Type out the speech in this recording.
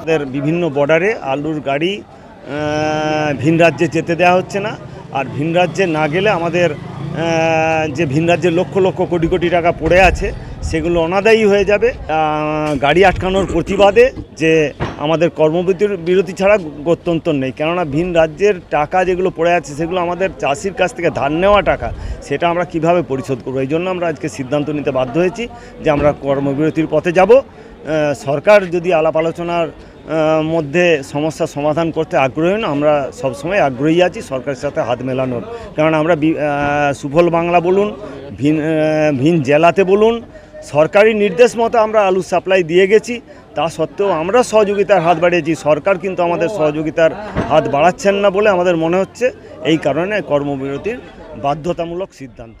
আমাদের বিভিন্ন বর্ডারে আলুর গাড়ি ভিন রাজ্যে যেতে দেওয়া হচ্ছে না। আর ভিন রাজ্যে না গেলে আমাদের যে ভিন রাজ্যে লক্ষ লক্ষ কোটি কোটি টাকা পড়ে আছে, সেগুলো অনাদায়ী হয়ে যাবে। গাড়ি আটকানোর প্রতিবাদে যে আমাদের কর্মবিরতির বিরতি ছাড়া গত্যন্তর নেই। কেননা ভিন রাজ্যের টাকা যেগুলো পড়ে আছে, সেগুলো আমাদের চাষির কাছ থেকে ধার নেওয়া টাকা, সেটা আমরা কীভাবে পরিশোধ করব? এই জন্য আমরা আজকে সিদ্ধান্ত নিতে বাধ্য হয়েছি যে আমরা কর্মবিরতির পথে যাব। সরকার যদি আলাপ আলোচনার মধ্যে সমস্যার সমাধান করতে আগ্রহী না আমরা সবসময় আগ্রহী আছি সরকারের সাথে হাত মেলানোর। কারণ আমরা সুফল বাংলা বলুন, ভিন ভিন জেলাতে বলুন, সরকারি নির্দেশ মতো আমরা আলু সাপ্লাই দিয়ে গেছি। তা সত্ত্বেও আমরা সহযোগিতার হাত বাড়িয়েছি। সরকার কিন্তু আমাদের সহযোগিতার হাত বাড়াচ্ছেন না বলে আমাদের মনে হচ্ছে। এই কারণে কর্মবিরতির বাধ্যতামূলক সিদ্ধান্ত।